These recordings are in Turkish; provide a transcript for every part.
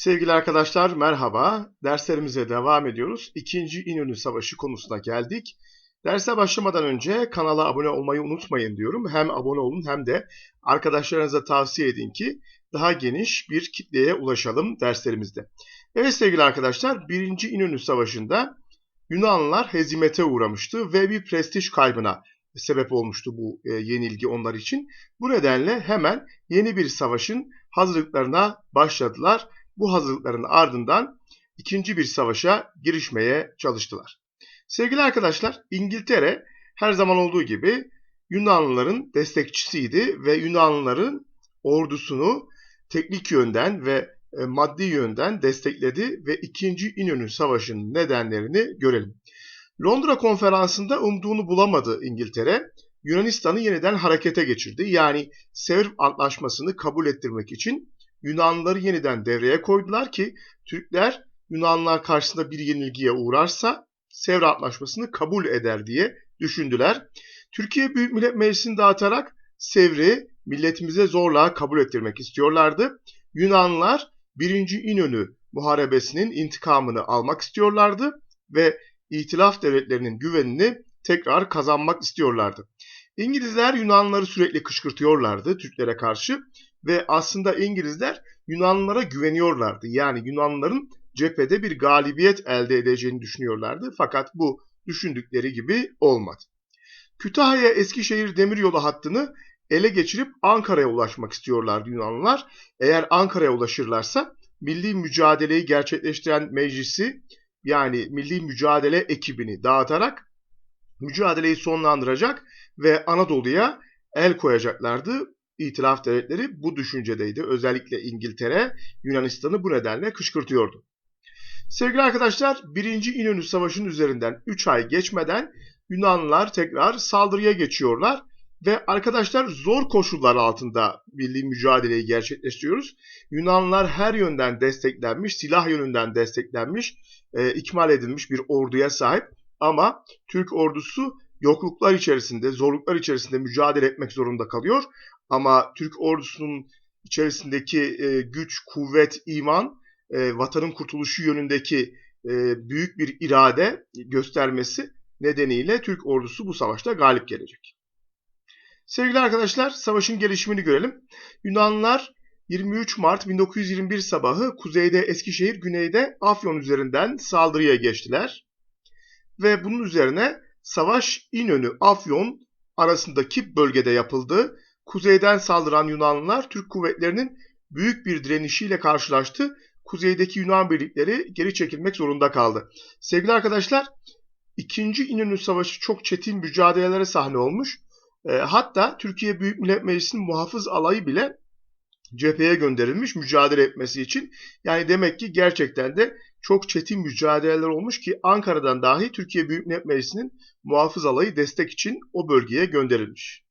Sevgili arkadaşlar merhaba. Derslerimize devam ediyoruz. İkinci İnönü Savaşı konusuna geldik. Derse başlamadan önce kanala abone olmayı unutmayın diyorum. Hem abone olun hem de arkadaşlarınıza tavsiye edin ki daha geniş bir kitleye ulaşalım derslerimizde. Evet sevgili arkadaşlar 1. İnönü Savaşı'nda Yunanlılar hezimete uğramıştı ve bir prestij kaybına sebep olmuştu bu e, yenilgi onlar için. Bu nedenle hemen yeni bir savaşın hazırlıklarına başladılar. Bu hazırlıkların ardından ikinci bir savaşa girişmeye çalıştılar. Sevgili arkadaşlar, İngiltere her zaman olduğu gibi Yunanlıların destekçisiydi ve Yunanlıların ordusunu teknik yönden ve e, maddi yönden destekledi ve 2. İnönü Savaşı'nın nedenlerini görelim. Londra konferansında umduğunu bulamadı İngiltere. Yunanistan'ı yeniden harekete geçirdi. Yani Sevr Antlaşması'nı kabul ettirmek için Yunanlıları yeniden devreye koydular ki Türkler Yunanlılar karşısında bir yenilgiye uğrarsa Sevr Antlaşması'nı kabul eder diye düşündüler. Türkiye Büyük Millet Meclisi'ni dağıtarak Sevr'i milletimize zorla kabul ettirmek istiyorlardı. Yunanlılar 1. İnönü Muharebesi'nin intikamını almak istiyorlardı ve İtilaf devletlerinin güvenini tekrar kazanmak istiyorlardı. İngilizler Yunanlıları sürekli kışkırtıyorlardı Türklere karşı ve aslında İngilizler Yunanlılara güveniyorlardı. Yani Yunanlıların cephede bir galibiyet elde edeceğini düşünüyorlardı fakat bu düşündükleri gibi olmadı. Kütahya Eskişehir demiryolu hattını ele geçirip Ankara'ya ulaşmak istiyorlardı Yunanlılar. Eğer Ankara'ya ulaşırlarsa milli mücadeleyi gerçekleştiren meclisi yani milli mücadele ekibini dağıtarak mücadeleyi sonlandıracak ve Anadolu'ya el koyacaklardı. İtilaf devletleri bu düşüncedeydi. Özellikle İngiltere Yunanistan'ı bu nedenle kışkırtıyordu. Sevgili arkadaşlar 1. İnönü Savaşı'nın üzerinden 3 ay geçmeden Yunanlılar tekrar saldırıya geçiyorlar ve arkadaşlar zor koşullar altında milli mücadeleyi gerçekleştiriyoruz. Yunanlılar her yönden desteklenmiş, silah yönünden desteklenmiş, e, ikmal edilmiş bir orduya sahip. Ama Türk ordusu yokluklar içerisinde, zorluklar içerisinde mücadele etmek zorunda kalıyor. Ama Türk ordusunun içerisindeki e, güç, kuvvet, iman, e, vatanın kurtuluşu yönündeki e, büyük bir irade göstermesi nedeniyle Türk ordusu bu savaşta galip gelecek. Sevgili arkadaşlar, savaşın gelişimini görelim. Yunanlılar 23 Mart 1921 sabahı kuzeyde Eskişehir, güneyde Afyon üzerinden saldırıya geçtiler. Ve bunun üzerine savaş İnönü, Afyon arasındaki bölgede yapıldı. Kuzeyden saldıran Yunanlılar Türk kuvvetlerinin büyük bir direnişiyle karşılaştı. Kuzeydeki Yunan birlikleri geri çekilmek zorunda kaldı. Sevgili arkadaşlar, 2. İnönü Savaşı çok çetin mücadelelere sahne olmuş. E, hatta Türkiye Büyük Millet Meclisi'nin muhafız alayı bile cepheye gönderilmiş mücadele etmesi için. Yani demek ki gerçekten de çok çetin mücadeleler olmuş ki Ankara'dan dahi Türkiye Büyük Millet Meclisi'nin muhafız alayı destek için o bölgeye gönderilmiş.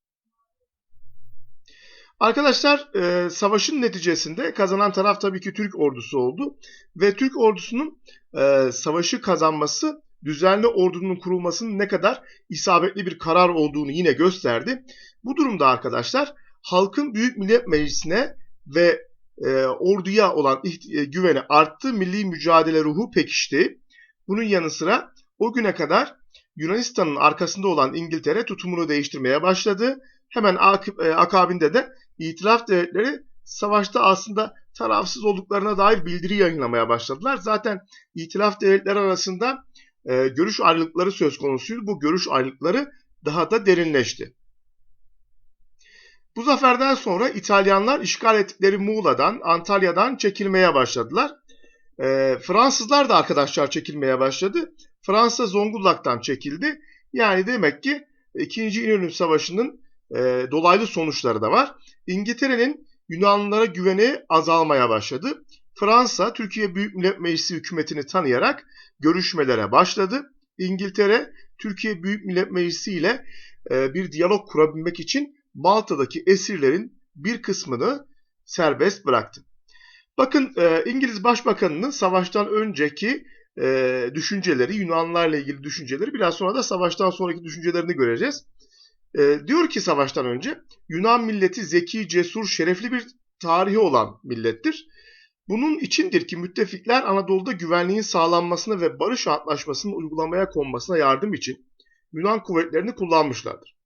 Arkadaşlar e, savaşın neticesinde kazanan taraf tabii ki Türk ordusu oldu ve Türk ordusunun e, savaşı kazanması düzenli ordunun kurulmasının ne kadar isabetli bir karar olduğunu yine gösterdi. Bu durumda arkadaşlar halkın Büyük Millet Meclisi'ne ve e, orduya olan e, güveni arttı, milli mücadele ruhu pekişti. Bunun yanı sıra o güne kadar Yunanistan'ın arkasında olan İngiltere tutumunu değiştirmeye başladı. Hemen e, akabinde de itilaf devletleri savaşta aslında tarafsız olduklarına dair bildiri yayınlamaya başladılar. Zaten itilaf devletleri arasında e, görüş ayrılıkları söz konusuydu. Bu görüş ayrılıkları daha da derinleşti. Bu zaferden sonra İtalyanlar işgal ettikleri Muğla'dan, Antalya'dan çekilmeye başladılar. E, Fransızlar da arkadaşlar çekilmeye başladı. Fransa Zonguldak'tan çekildi. Yani demek ki 2. İnönü Savaşı'nın e, dolaylı sonuçları da var. İngiltere'nin Yunanlılara güveni azalmaya başladı. Fransa, Türkiye Büyük Millet Meclisi hükümetini tanıyarak görüşmelere başladı. İngiltere, Türkiye Büyük Millet Meclisi ile e, bir diyalog kurabilmek için Malta'daki esirlerin bir kısmını serbest bıraktı. Bakın e, İngiliz Başbakanı'nın savaştan önceki e, düşünceleri, Yunanlarla ilgili düşünceleri biraz sonra da savaştan sonraki düşüncelerini göreceğiz. E, diyor ki savaştan önce Yunan milleti zeki, cesur, şerefli bir tarihi olan millettir. Bunun içindir ki müttefikler Anadolu'da güvenliğin sağlanmasına ve barış antlaşmasının uygulamaya konmasına yardım için Yunan kuvvetlerini kullanmışlardır.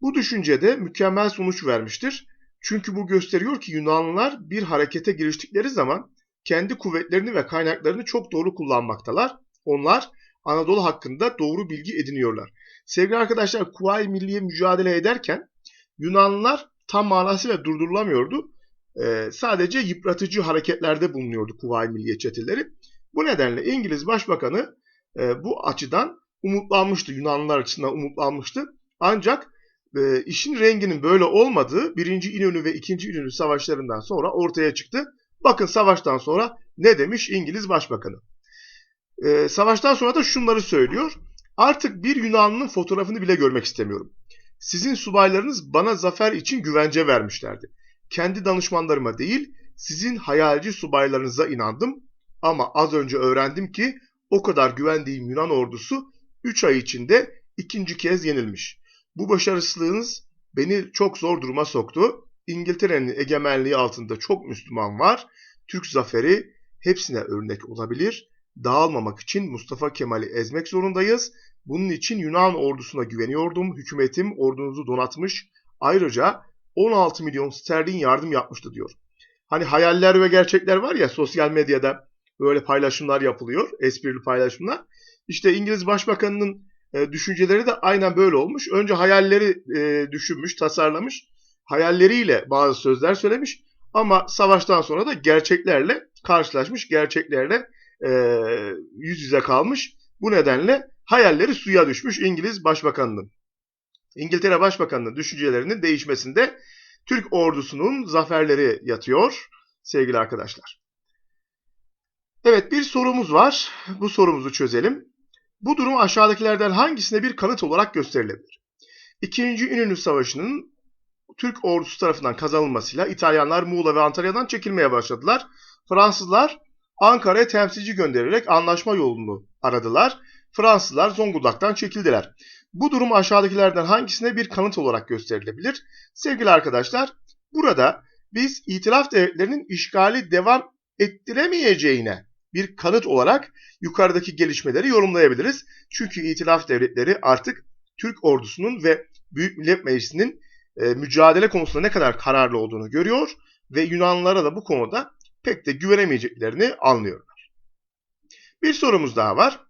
Bu düşüncede mükemmel sonuç vermiştir. Çünkü bu gösteriyor ki Yunanlılar bir harekete giriştikleri zaman kendi kuvvetlerini ve kaynaklarını çok doğru kullanmaktalar. Onlar Anadolu hakkında doğru bilgi ediniyorlar. Sevgili arkadaşlar Kuvayi Milliye mücadele ederken Yunanlılar tam manasıyla durdurulamıyordu. Ee, sadece yıpratıcı hareketlerde bulunuyordu Kuvayi Milliye çeteleri. Bu nedenle İngiliz Başbakanı e, bu açıdan umutlanmıştı. Yunanlılar açısından umutlanmıştı. Ancak e, işin renginin böyle olmadığı 1. İnönü ve 2. İnönü savaşlarından sonra ortaya çıktı. Bakın savaştan sonra ne demiş İngiliz Başbakanı? E, savaştan sonra da şunları söylüyor. Artık bir Yunanlı'nın fotoğrafını bile görmek istemiyorum. Sizin subaylarınız bana zafer için güvence vermişlerdi. Kendi danışmanlarıma değil, sizin hayalci subaylarınıza inandım. Ama az önce öğrendim ki o kadar güvendiğim Yunan ordusu 3 ay içinde ikinci kez yenilmiş. Bu başarısızlığınız beni çok zor duruma soktu. İngiltere'nin egemenliği altında çok Müslüman var. Türk zaferi hepsine örnek olabilir. Dağılmamak için Mustafa Kemal'i ezmek zorundayız. Bunun için Yunan ordusuna güveniyordum. Hükümetim ordunuzu donatmış. Ayrıca 16 milyon sterlin yardım yapmıştı diyor. Hani hayaller ve gerçekler var ya sosyal medyada böyle paylaşımlar yapılıyor. Esprili paylaşımlar. İşte İngiliz Başbakanı'nın e, düşünceleri de aynen böyle olmuş. Önce hayalleri e, düşünmüş, tasarlamış. Hayalleriyle bazı sözler söylemiş. Ama savaştan sonra da gerçeklerle karşılaşmış, gerçeklerle e, yüz yüze kalmış. Bu nedenle hayalleri suya düşmüş İngiliz Başbakanı'nın. İngiltere Başbakanı'nın düşüncelerinin değişmesinde Türk ordusunun zaferleri yatıyor sevgili arkadaşlar. Evet bir sorumuz var. Bu sorumuzu çözelim. Bu durum aşağıdakilerden hangisine bir kanıt olarak gösterilebilir? İkinci İnönü Savaşı'nın Türk ordusu tarafından kazanılmasıyla İtalyanlar Muğla ve Antalya'dan çekilmeye başladılar. Fransızlar Ankara'ya temsilci göndererek anlaşma yolunu aradılar. Fransızlar Zonguldak'tan çekildiler. Bu durum aşağıdakilerden hangisine bir kanıt olarak gösterilebilir? Sevgili arkadaşlar, burada biz itilaf devletlerinin işgali devam ettiremeyeceğine bir kanıt olarak yukarıdaki gelişmeleri yorumlayabiliriz. Çünkü itilaf devletleri artık Türk ordusunun ve Büyük Millet Meclisi'nin e, mücadele konusunda ne kadar kararlı olduğunu görüyor ve Yunanlılara da bu konuda pek de güvenemeyeceklerini anlıyorlar. Bir sorumuz daha var.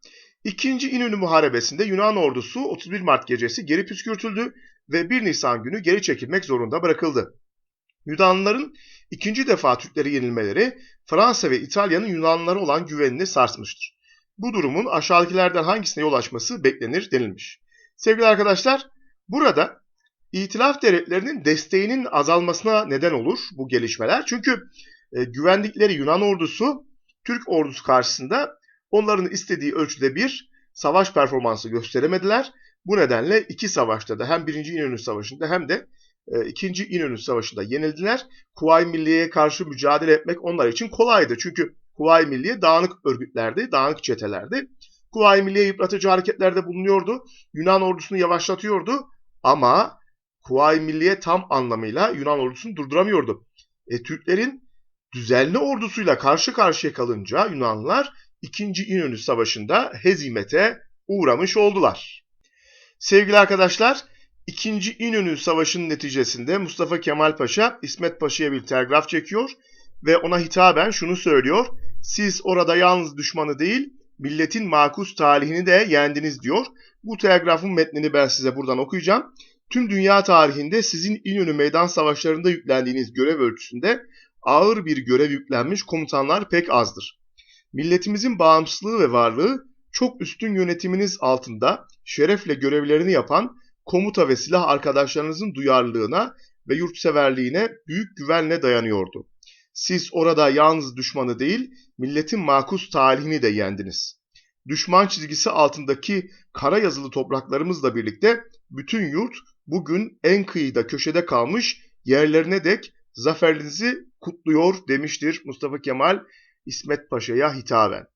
İkinci İnönü Muharebesi'nde Yunan ordusu 31 Mart gecesi geri püskürtüldü ve 1 Nisan günü geri çekilmek zorunda bırakıldı. Yunanlıların ikinci defa Türkleri yenilmeleri Fransa ve İtalya'nın Yunanlılara olan güvenini sarsmıştır. Bu durumun aşağıdakilerden hangisine yol açması beklenir denilmiş. Sevgili arkadaşlar, burada İtilaf devletlerinin desteğinin azalmasına neden olur bu gelişmeler. Çünkü e, güvendikleri Yunan ordusu Türk ordusu karşısında onların istediği ölçüde bir savaş performansı gösteremediler. Bu nedenle iki savaşta da hem 1. İnönü Savaşı'nda hem de 2. E, İnönü Savaşı'nda yenildiler. Kuvayi Milliye'ye karşı mücadele etmek onlar için kolaydı. Çünkü Kuvayi Milliye dağınık örgütlerdi, dağınık çetelerdi. Kuvayi Milliye yıpratıcı hareketlerde bulunuyordu. Yunan ordusunu yavaşlatıyordu. Ama Kuvayi Milliye tam anlamıyla Yunan ordusunu durduramıyordu. E, Türklerin düzenli ordusuyla karşı karşıya kalınca Yunanlılar 2. İnönü Savaşı'nda hezimete uğramış oldular. Sevgili arkadaşlar, 2. İnönü Savaşı'nın neticesinde Mustafa Kemal Paşa İsmet Paşa'ya bir telgraf çekiyor ve ona hitaben şunu söylüyor. Siz orada yalnız düşmanı değil, milletin makus talihini de yendiniz diyor. Bu telgrafın metnini ben size buradan okuyacağım. Tüm dünya tarihinde sizin İnönü meydan savaşlarında yüklendiğiniz görev ölçüsünde ağır bir görev yüklenmiş komutanlar pek azdır. Milletimizin bağımsızlığı ve varlığı çok üstün yönetiminiz altında şerefle görevlerini yapan komuta ve silah arkadaşlarınızın duyarlılığına ve yurtseverliğine büyük güvenle dayanıyordu. Siz orada yalnız düşmanı değil, milletin makus talihini de yendiniz. Düşman çizgisi altındaki kara yazılı topraklarımızla birlikte bütün yurt bugün en kıyıda köşede kalmış yerlerine dek zaferinizi kutluyor demiştir Mustafa Kemal İsmet Paşa'ya hitaben.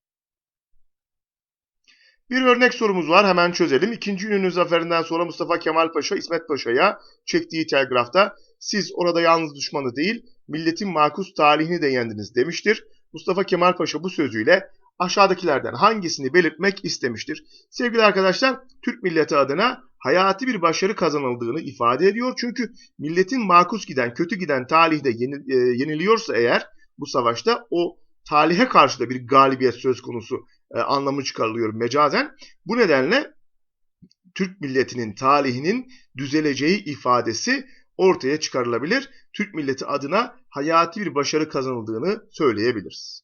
Bir örnek sorumuz var hemen çözelim. İkinci İnönü zaferinden sonra Mustafa Kemal Paşa İsmet Paşa'ya çektiği telgrafta siz orada yalnız düşmanı değil milletin makus talihini de yendiniz demiştir. Mustafa Kemal Paşa bu sözüyle aşağıdakilerden hangisini belirtmek istemiştir? Sevgili arkadaşlar, Türk milleti adına hayati bir başarı kazanıldığını ifade ediyor. Çünkü milletin makus giden, kötü giden talihde e, yeniliyorsa eğer bu savaşta o talihe karşı da bir galibiyet söz konusu e, anlamı çıkarılıyor mecazen. Bu nedenle Türk milletinin talihinin düzeleceği ifadesi ortaya çıkarılabilir. Türk milleti adına hayati bir başarı kazanıldığını söyleyebiliriz.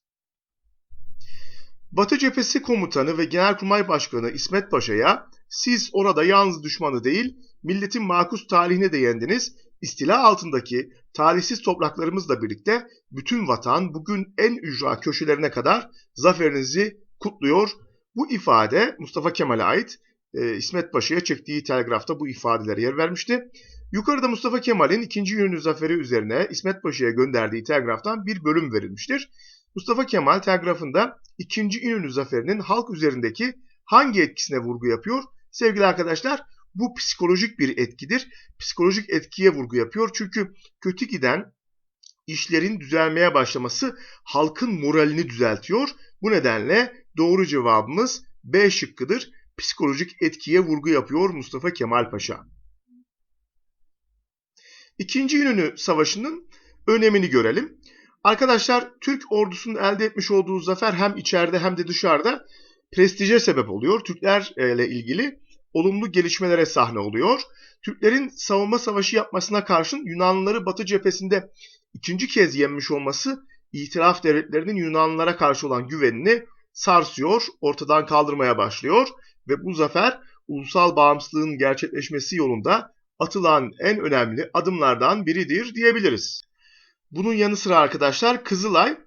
Batı Cephesi Komutanı ve Genelkurmay Başkanı İsmet Paşa'ya siz orada yalnız düşmanı değil, milletin makus talihine de yendiniz, istila altındaki talihsiz topraklarımızla birlikte bütün vatan bugün en ücra köşelerine kadar zaferinizi kutluyor. Bu ifade Mustafa Kemal'e ait e, İsmet Paşa'ya çektiği telgrafta bu ifadelere yer vermişti. Yukarıda Mustafa Kemal'in ikinci yönlü zaferi üzerine İsmet Paşa'ya gönderdiği telgraftan bir bölüm verilmiştir. Mustafa Kemal telgrafında ikinci İnönü zaferinin halk üzerindeki hangi etkisine vurgu yapıyor? Sevgili arkadaşlar bu psikolojik bir etkidir. Psikolojik etkiye vurgu yapıyor. Çünkü kötü giden işlerin düzelmeye başlaması halkın moralini düzeltiyor. Bu nedenle doğru cevabımız B şıkkıdır. Psikolojik etkiye vurgu yapıyor Mustafa Kemal Paşa. İkinci İnönü Savaşı'nın önemini görelim. Arkadaşlar Türk ordusunun elde etmiş olduğu zafer hem içeride hem de dışarıda prestije sebep oluyor. Türklerle ilgili olumlu gelişmelere sahne oluyor. Türklerin savunma savaşı yapmasına karşın Yunanlıları Batı cephesinde ikinci kez yenmiş olması itiraf devletlerinin Yunanlılara karşı olan güvenini sarsıyor, ortadan kaldırmaya başlıyor ve bu zafer ulusal bağımsızlığın gerçekleşmesi yolunda atılan en önemli adımlardan biridir diyebiliriz. Bunun yanı sıra arkadaşlar Kızılay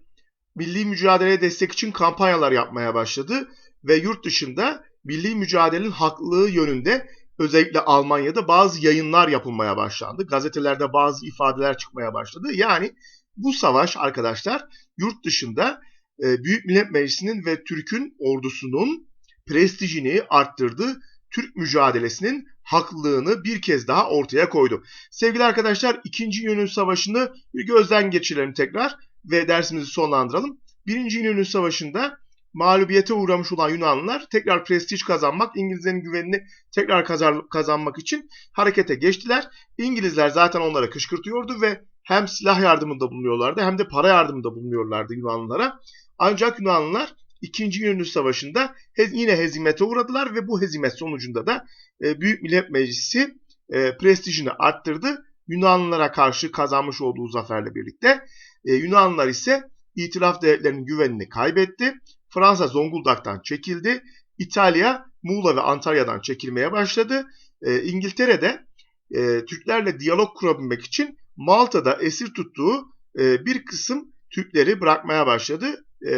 milli mücadeleye destek için kampanyalar yapmaya başladı ve yurt dışında milli mücadelenin haklılığı yönünde özellikle Almanya'da bazı yayınlar yapılmaya başlandı. Gazetelerde bazı ifadeler çıkmaya başladı. Yani bu savaş arkadaşlar yurt dışında e, Büyük Millet Meclisi'nin ve Türk'ün ordusunun prestijini arttırdı. Türk mücadelesinin haklılığını bir kez daha ortaya koydu. Sevgili arkadaşlar 2. İnönü Savaşı'nı bir gözden geçirelim tekrar ve dersimizi sonlandıralım. 1. İnönü Savaşı'nda mağlubiyete uğramış olan Yunanlılar tekrar prestij kazanmak, İngilizlerin güvenini tekrar kazanmak için harekete geçtiler. İngilizler zaten onlara kışkırtıyordu ve hem silah yardımında bulunuyorlardı hem de para yardımında bulunuyorlardı Yunanlılara. Ancak Yunanlılar 2. İnönü Savaşı'nda yine hezimete uğradılar ve bu hezimet sonucunda da e, Büyük Millet Meclisi e, prestijini arttırdı. Yunanlılara karşı kazanmış olduğu zaferle birlikte. E, Yunanlılar ise itiraf devletlerinin güvenini kaybetti. Fransa Zonguldak'tan çekildi. İtalya Muğla ve Antalya'dan çekilmeye başladı. E, İngiltere'de e, Türklerle diyalog kurabilmek için Malta'da esir tuttuğu e, bir kısım Türkleri bırakmaya başladı e,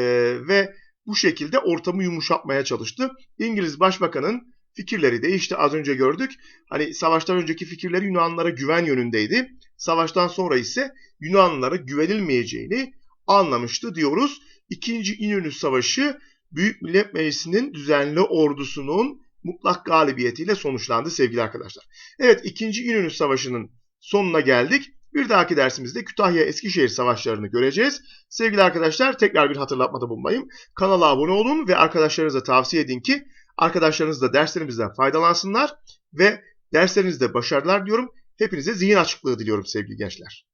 ve bu şekilde ortamı yumuşatmaya çalıştı. İngiliz Başbakanın fikirleri değişti az önce gördük. Hani savaştan önceki fikirleri Yunanlılara güven yönündeydi. Savaştan sonra ise Yunanlılara güvenilmeyeceğini anlamıştı diyoruz. İkinci İnönü Savaşı Büyük Millet Meclisi'nin düzenli ordusunun mutlak galibiyetiyle sonuçlandı sevgili arkadaşlar. Evet ikinci İnönü Savaşı'nın sonuna geldik. Bir dahaki dersimizde Kütahya-Eskişehir savaşlarını göreceğiz. Sevgili arkadaşlar tekrar bir hatırlatmada bulunmayayım. Kanala abone olun ve arkadaşlarınıza tavsiye edin ki arkadaşlarınız da derslerimizden faydalansınlar ve derslerinizde başarılar diyorum. Hepinize zihin açıklığı diliyorum sevgili gençler.